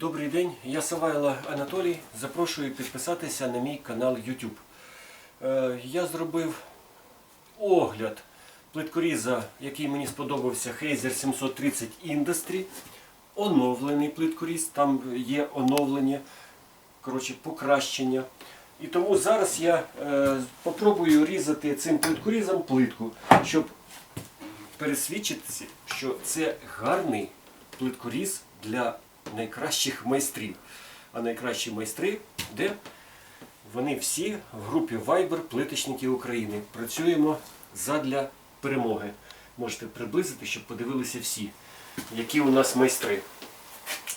Добрий день, я Савайло Анатолій. Запрошую підписатися на мій канал YouTube. Е, Я зробив огляд плиткоріза, який мені сподобався, Hazer 730 Industry. Оновлений плиткоріз, там є оновлення, коротше, покращення. І тому зараз я е, попробую різати цим плиткорізом плитку, щоб пересвідчитися, що це гарний плиткоріз для найкращих майстрів. А найкращі майстри, де вони всі в групі Viber Плиточники України. Працюємо задля перемоги. Можете приблизити, щоб подивилися всі, які у нас майстри.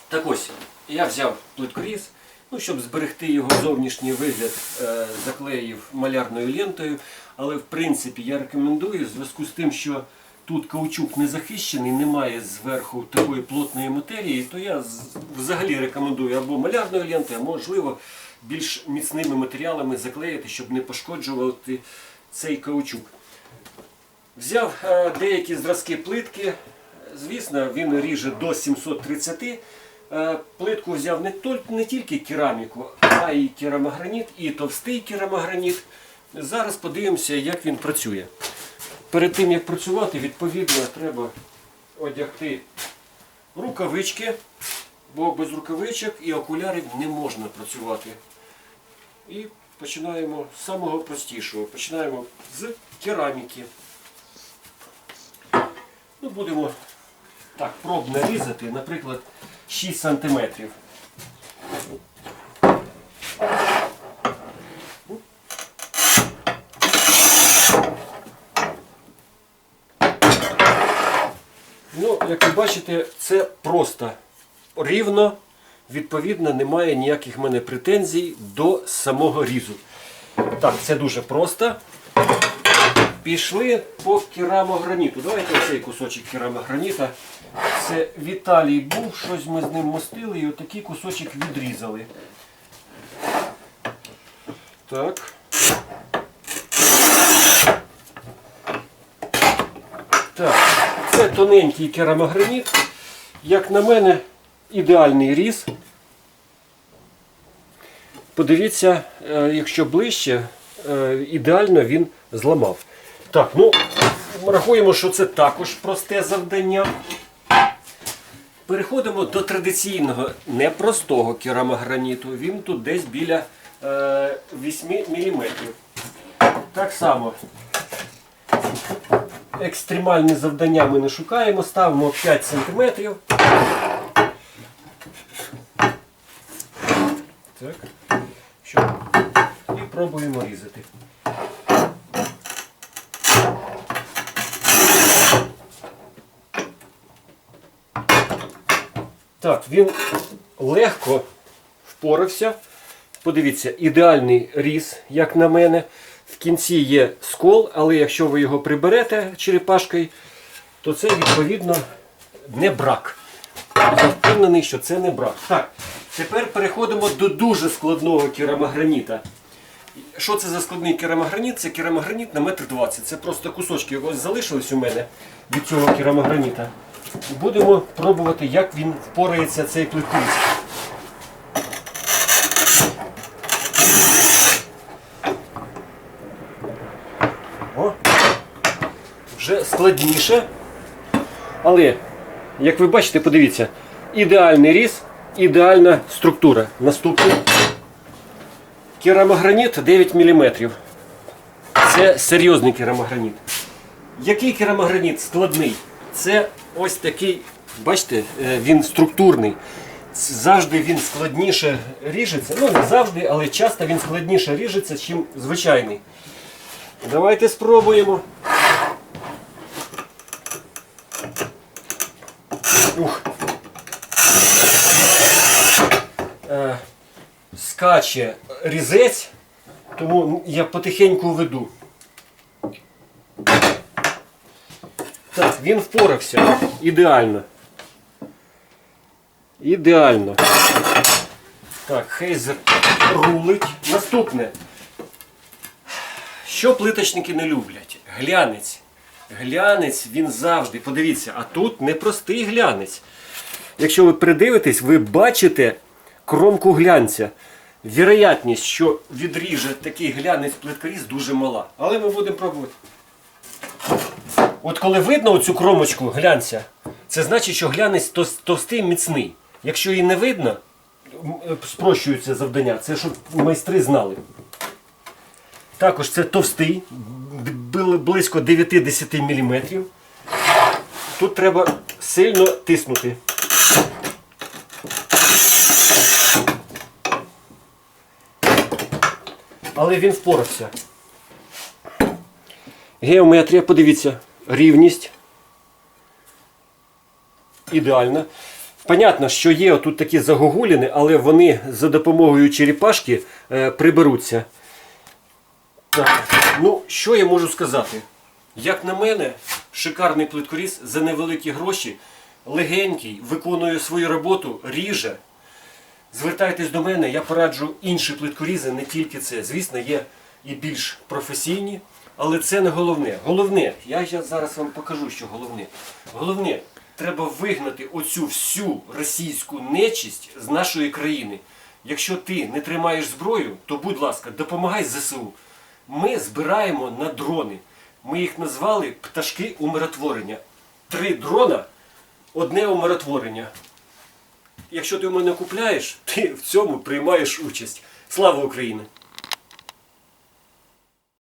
Так ось, я взяв плиткоріз, ну, щоб зберегти його зовнішній вигляд, е, заклеїв малярною лентою. Але в принципі я рекомендую, в зв'язку з тим, що тут каучук не захищений, немає зверху такої плотної матерії, то я взагалі рекомендую або малярною лентою, а можливо більш міцними матеріалами заклеїти, щоб не пошкоджувати цей каучук. Взяв е, деякі зразки плитки. Звісно, він ріже до 730. Е, Плитку взяв не, тільки кераміку, а й керамограніт, і товстий керамограніт. Зараз подивимося, як він працює. Перед тим як працювати, відповідно, треба одягти рукавички, бо без рукавичок і окулярів не можна працювати. І починаємо з самого простішого. Починаємо з кераміки. Ну, будемо так пробно різати, наприклад, 6 см. Ну, як ви бачите, це просто рівно, відповідно, немає ніяких в мене претензій до самого різу. Так, це дуже просто. Пішли по керамограніту. Давайте оцей кусочок керамограніта. Це Віталій був, щось ми з ним мостили і отакий кусочок відрізали. Так. Так, це тоненький керамограніт. Як на мене, ідеальний різ. Подивіться, е, якщо ближче, е, ідеально він зламав. Так, ну, рахуємо, що це також просте завдання. Переходимо до традиційного непростого керамограніту. Він тут десь біля е, 8 мм. Так само екстремальні завдання ми не шукаємо, ставимо 5 см. Так. Що? І пробуємо різати. Так, він легко впорався. Подивіться, ідеальний різ, як на мене. В кінці є скол, але якщо ви його приберете черепашкою, то це відповідно не брак. Я впевнений, що це не брак. Так, тепер переходимо до дуже складного керамограніта. Що це за складний керамограніт? Це керамограніт на метр двадцять. Це просто кусочки ось залишились у мене від цього керамограніта. Будемо пробувати, як він впорається цей плиткоріз. Складніше. Але, як ви бачите, подивіться, ідеальний різ, ідеальна структура. Наступний. Керамограніт 9 мм. Це серйозний керамограніт. Який керамограніт складний? Це ось такий, бачите, е, він структурний. Завжди він складніше ріжеться. Ну, не завжди, але часто він складніше ріжеться, ніж звичайний. Давайте спробуємо. Ух. Е, скаче різець, тому я потихеньку веду. Так, він впорався. Ідеально. Ідеально. Так, хейзер рулить. Наступне. Що плиточники не люблять? Глянець. Глянець він завжди, подивіться, а тут не простий глянець. якщо ви придивитесь, ви бачите кромку глянця. Віроятність, що відріже такий глянець плиткоріз дуже мала. Але ми будемо пробувати. От коли видно оцю кромочку глянця, це значить, що глянець товстий, міцний. Якщо її не видно, е, спрощується завдання. Це щоб майстри знали. Також це товстий, близько 9-10 мм. Тут треба сильно тиснути. Але він впорався. Геометрія, подивіться, рівність. Ідеальна. Понятно, що є тут такі загогуліни, але вони за допомогою черепашки е, приберуться. Так, ну що я можу сказати? Як на мене, шикарний плиткоріз за невеликі гроші, легенький, виконує свою роботу, ріже. Звертайтесь до мене, я пораджу інші плиткорізи, не тільки це. Звісно, є і більш професійні, але це не головне. Головне, я зараз вам покажу, що головне. Головне, треба вигнати оцю всю російську нечисть з нашої країни. Якщо ти не тримаєш зброю, то будь ласка, допомагай ЗСУ. Ми збираємо на дрони. Ми їх назвали пташки умиротворення. Три дрона, одне умиротворення. Якщо ти у мене купляєш, ти в цьому приймаєш участь. Слава Україні!